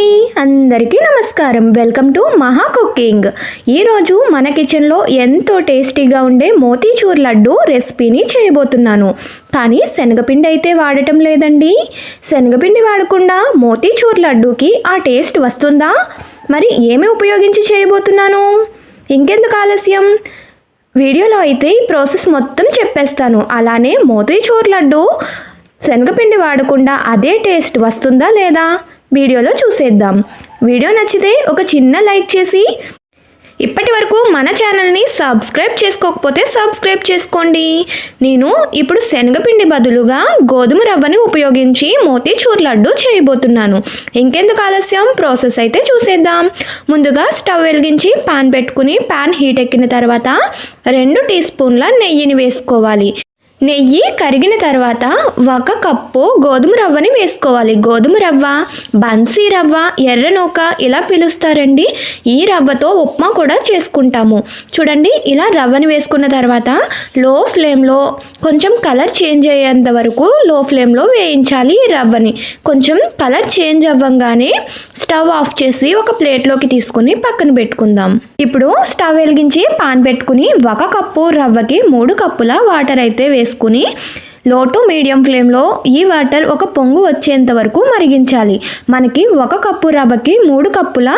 అండి అందరికీ నమస్కారం. వెల్కమ్ టు మహా కుకింగ్ ఈరోజు మన కిచెన్లో ఎంతో టేస్టీగా ఉండే మోతీచూర్ లడ్డు రెసిపీని చేయబోతున్నాను. కానీ శనగపిండి అయితే వాడటం లేదండి. శనగపిండి వాడకుండా మోతీచూర్ లడ్డూకి ఆ టేస్ట్ వస్తుందా? మరి ఏమి ఉపయోగించి చేయబోతున్నాను? ఇంకెందుకు ఆలస్యం? వీడియోలో అయితే ఈ ప్రాసెస్ మొత్తం చెప్పేస్తాను. అలానే మోతీచూర్ లడ్డు శనగపిండి వాడకుండా అదే టేస్ట్ వస్తుందా లేదా? వీడియోలో చూసేద్దాం. వీడియో నచ్చితే ఒక చిన్న లైక్ చేసి ఇప్పటి వరకు మన ఛానల్ని సబ్స్క్రైబ్ చేసుకోకపోతే సబ్స్క్రైబ్ చేసుకోండి. నేను ఇప్పుడు శనగపిండి బదులుగా గోధుమ రవ్వని ఉపయోగించి మోతీచూర్ లడ్డు చేయబోతున్నాను. ఇంకెందుకు ఆలస్యం? ప్రాసెస్ అయితే చూసేద్దాం. ముందుగా స్టవ్ వెలిగించి పాన్ పెట్టుకుని పాన్ హీట్ ఎక్కిన తర్వాత రెండు టీ స్పూన్ల నెయ్యిని వేసుకోవాలి. నెయ్యి కరిగిన తర్వాత ఒక కప్పు గోధుమ రవ్వని వేసుకోవాలి. గోధుమ రవ్వ బన్సీ రవ్వ ఎర్ర నూక ఇలా పిలుస్తారండి. ఈ రవ్వతో ఉప్మా కూడా చేసుకుంటాము. చూడండి ఇలా రవ్వని వేసుకున్న తర్వాత లో ఫ్లేమ్లో కొంచెం కలర్ చేంజ్ అయ్యేంత వరకు లో ఫ్లేమ్లో వేయించాలి ఈ రవ్వని. కొంచెం కలర్ చేంజ్ అవ్వంగానే స్టవ్ ఆఫ్ చేసి ఒక ప్లేట్లోకి తీసుకుని పక్కన పెట్టుకుందాం. ఇప్పుడు స్టవ్ వెలిగించి పాన్ పెట్టుకుని ఒక కప్పు రవ్వకి మూడు కప్పుల వాటర్ అయితే వేసుకుని లో టు మీడియం ఫ్లేమ్లో ఈ వాటర్ ఒక పొంగు వచ్చేంత వరకు మరిగించాలి. మనకి ఒక కప్పు రవ్వకి మూడు కప్పుల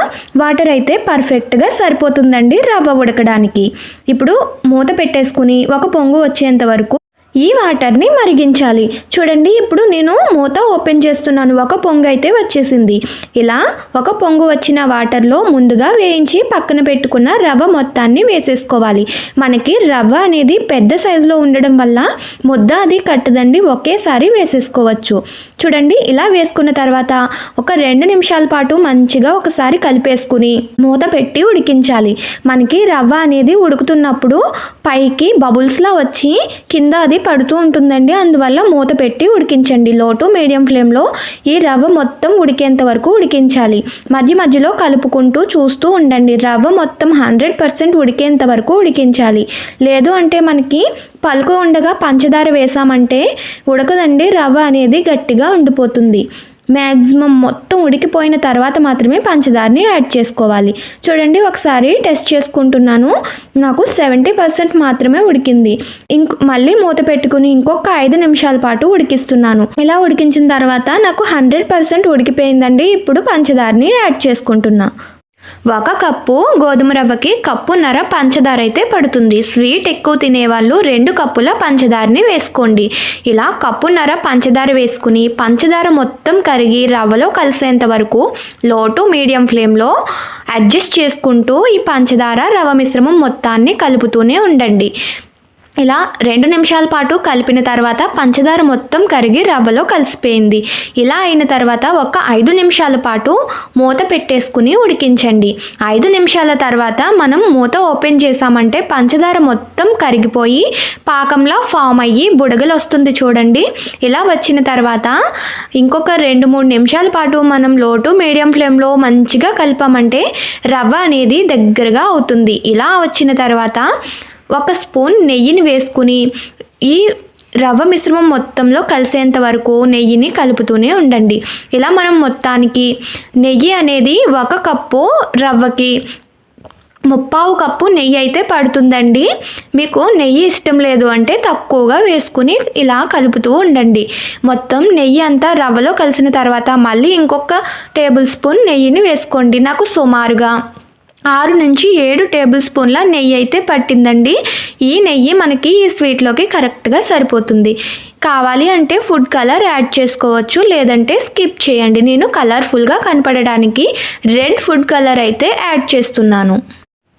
వాటర్ అయితే పర్ఫెక్ట్గా సరిపోతుందండి రవ్వ ఉడకడానికి. ఇప్పుడు మూత పెట్టేసుకుని ఒక పొంగు వచ్చేంత వరకు ఈ వాటర్ని మరిగించాలి. చూడండి ఇప్పుడు నేను మూత ఓపెన్ చేస్తున్నాను. ఒక పొంగు అయితే వచ్చేసింది. ఇలా ఒక పొంగు వచ్చిన వాటర్లో ముందుగా వేయించి పక్కన పెట్టుకున్న రవ్వ మొత్తాన్ని వేసేసుకోవాలి. మనకి రవ్వ అనేది పెద్ద సైజులో ఉండడం వల్ల ముద్ద అది కట్టదండి. ఒకేసారి వేసేసుకోవచ్చు. చూడండి ఇలా వేసుకున్న తర్వాత ఒక రెండు నిమిషాల పాటు మంచిగా ఒకసారి కలిపేసుకుని మూత పెట్టి ఉడికించాలి. మనకి రవ్వ అనేది ఉడుకుతున్నప్పుడు పైకి బబుల్స్లా వచ్చి కింద అది పడుతూ ఉంటుందండి. అందువల్ల మూత పెట్టి ఉడికించండి. లో టు మీడియం ఫ్లేమ్లో ఈ రవ్వ మొత్తం ఉడికేంత వరకు ఉడికించాలి. మధ్య మధ్యలో కలుపుకుంటూ చూస్తూ ఉండండి. రవ్వ మొత్తం హండ్రెడ్ పర్సెంట్ ఉడికేంత వరకు ఉడికించాలి. లేదు అంటే మనకి పలుకు ఉండగా పంచదార వేసామంటే ఉడకదండి. రవ్వ అనేది గట్టిగా ఉండిపోతుంది. మ్యాక్సిమం మొత్తం ఉడికిపోయిన తర్వాత మాత్రమే పంచదారని యాడ్ చేసుకోవాలి. చూడండి ఒకసారి టెస్ట్ చేసుకుంటున్నాను. నాకు సెవెంటీ పర్సెంట్ మాత్రమే ఉడికింది. ఇంక మళ్ళీ మూత పెట్టుకుని ఇంకొక ఐదు నిమిషాల పాటు ఉడికిస్తున్నాను. ఇలా ఉడికించిన తర్వాత నాకు హండ్రెడ్ పర్సెంట్ ఉడికిపోయిందండి. ఇప్పుడు పంచదారని యాడ్ చేసుకుంటున్నా. ఒక కప్పు గోధుమ రవ్వకి కప్పున్నర పంచదార అయితే పడుతుంది. స్వీట్ ఎక్కువ తినేవాళ్ళు రెండు కప్పుల పంచదారని వేసుకోండి. ఇలా కప్పున్నర పంచదార వేసుకుని పంచదార మొత్తం కరిగి రవ్వలో కలిసేంత వరకు లో టు మీడియం ఫ్లేమ్లో అడ్జస్ట్ చేసుకుంటూ ఈ పంచదార రవ్వ మిశ్రమం మొత్తాన్ని కలుపుతూనే ఉండండి. ఇలా రెండు నిమిషాల పాటు కలిపిన తర్వాత పంచదార మొత్తం కరిగి రవ్వలో కలిసిపోయింది. ఇలా అయిన తర్వాత ఒక ఐదు నిమిషాల పాటు మూత పెట్టేసుకుని ఉడికించండి. ఐదు నిమిషాల తర్వాత మనం మూత ఓపెన్ చేసామంటే పంచదార మొత్తం కరిగిపోయి పాకంలో ఫామ్ అయ్యి బుడగలు వస్తుంది చూడండి. ఇలా వచ్చిన తర్వాత ఇంకొక రెండు మూడు నిమిషాల పాటు మనం లోటు మీడియం ఫ్లేమ్లో మంచిగా కలిపామంటే రవ్వ అనేది దగ్గరగా అవుతుంది. ఇలా వచ్చిన తర్వాత ఒక స్పూన్ నెయ్యిని వేసుకుని ఈ రవ్వ మిశ్రమం మొత్తంలో కలిసేంత వరకు నెయ్యిని కలుపుతూనే ఉండండి. ఇలా మనం మొత్తానికి నెయ్యి అనేది ఒక కప్పు రవ్వకి ముప్పావు కప్పు నెయ్యి అయితే పడుతుందండి. మీకు నెయ్యి ఇష్టం లేదు అంటే తక్కువగా వేసుకుని ఇలా కలుపుతూ ఉండండి. మొత్తం నెయ్యి అంతా రవ్వలో కలిసిన తర్వాత మళ్ళీ ఇంకొక టేబుల్ స్పూన్ నెయ్యిని వేసుకోండి. నాకు సుమారుగా ఆరు నుంచి ఏడు టేబుల్ స్పూన్ల నెయ్యి అయితే పట్టిందండి. ఈ నెయ్యి మనకి ఈ స్వీట్లోకి కరెక్ట్గా సరిపోతుంది. కావాలి అంటే ఫుడ్ కలర్ యాడ్ చేసుకోవచ్చు లేదంటే స్కిప్ చేయండి. నేను కలర్ఫుల్గా కనపడడానికి రెడ్ ఫుడ్ కలర్ అయితే యాడ్ చేస్తున్నాను.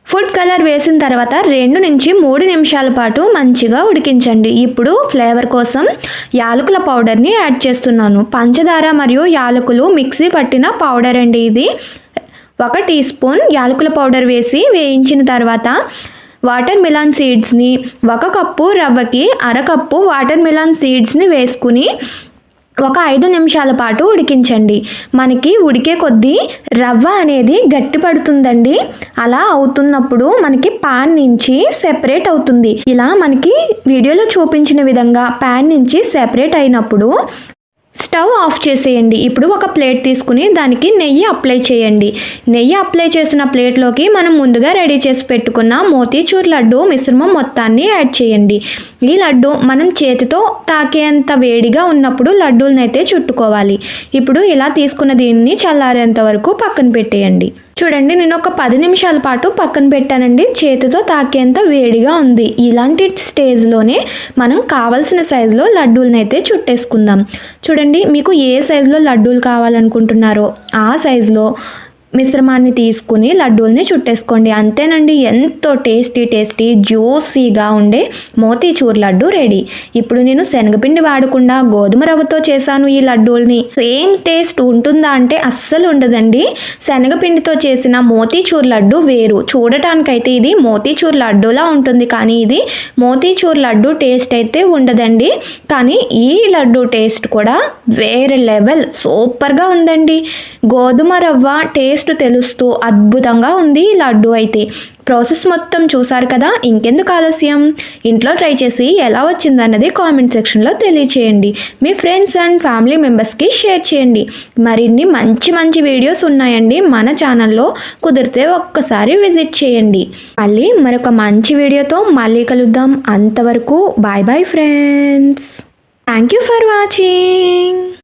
ఫుడ్ కలర్ వేసిన తర్వాత రెండు నుంచి మూడు నిమిషాల పాటు మంచిగా ఉడికించండి. ఇప్పుడు ఫ్లేవర్ కోసం యాలకుల పౌడర్ని యాడ్ చేస్తున్నాను. పంచదార మరియు యాలకులు మిక్సీ పట్టిన పౌడర్ అండి ఇది. ఒక టీ స్పూన్ యాలకుల పౌడర్ వేసి వేయించిన తర్వాత వాటర్ మిలాన్ సీడ్స్ని ఒక కప్పు రవ్వకి అరకప్పు వాటర్ మిలాన్ సీడ్స్ని వేసుకుని ఒక ఐదు నిమిషాల పాటు ఉడికించండి. మనకి ఉడికే కొద్దీ రవ్వ అనేది గట్టి పడుతుందండి. అలా అవుతున్నప్పుడు మనకి పాన్ నుంచి సెపరేట్ అవుతుంది. ఇలా మనకి వీడియోలో చూపించిన విధంగా పాన్ నుంచి సెపరేట్ అయినప్పుడు స్టవ్ ఆఫ్ చేసేయండి. ఇప్పుడు ఒక ప్లేట్ తీసుకుని దానికి నెయ్యి అప్లై చేయండి. నెయ్యి అప్లై చేసిన ప్లేట్లోకి మనం ముందుగా రెడీ చేసి పెట్టుకున్న మోతీచూర్ లడ్డు మిశ్రమం మొత్తాన్ని యాడ్ చేయండి. ఈ లడ్డు మనం చేతితో తాకేంత వేడిగా ఉన్నప్పుడు లడ్డూలను అయితే చుట్టుకోవాలి. ఇప్పుడు ఇలా తీసుకున్న దీన్ని చల్లారేంత వరకు పక్కన పెట్టేయండి. చూడండి నేను ఒక పది నిమిషాల పాటు పక్కన పెట్టానండి. చేతితో తాకేంత వేడిగా ఉంది. ఇలాంటి స్టేజ్లోనే మనం కావలసిన సైజులో లడ్డూలను అయితే చుట్టేసుకుందాం. చూడండి మీకు ఏ సైజులో లడ్డూలు కావాలనుకుంటున్నారో ఆ సైజులో మిశ్రమాన్ని తీసుకుని లడ్డూల్ని చుట్టేసుకోండి. అంతేనండి ఎంతో టేస్టీ టేస్టీ జ్యూసీగా ఉండే మోతీచూర్ లడ్డు రెడీ. ఇప్పుడు నేను శనగపిండి వాడకుండా గోధుమ రవ్వతో చేశాను ఈ లడ్డూల్ని. సేమ్ టేస్ట్ ఉంటుందా అంటే అస్సలు ఉండదండి. శనగపిండితో చేసిన మోతీచూర్ లడ్డు వేరు. చూడటానికైతే ఇది మోతీచూర్ లడ్డూలా ఉంటుంది. కానీ ఇది మోతీచూర్ లడ్డు టేస్ట్ అయితే ఉండదండి. కానీ ఈ లడ్డు టేస్ట్ కూడా వేరే లెవెల్. సూపర్గా ఉందండి. గోధుమ రవ్వ టేస్ట్ తెలుస్తూ అద్భుతంగా ఉంది ఈ లడ్డు అయితే. ప్రాసెస్ మొత్తం చూసారు కదా ఇంకెందుకు ఆలస్యం? ఇంట్లో ట్రై చేసి ఎలా వచ్చిందన్నది కామెంట్ సెక్షన్లో తెలియచేయండి. మీ ఫ్రెండ్స్ అండ్ ఫ్యామిలీ మెంబర్స్కి షేర్ చేయండి. మరిన్ని మంచి మంచి వీడియోస్ ఉన్నాయండి మన ఛానల్లో. కుదిరితే ఒక్కసారి విజిట్ చేయండి. మళ్ళీ మరొక మంచి వీడియోతో మళ్ళీ కలుద్దాం. అంతవరకు bye bye friends. Thank you for watching.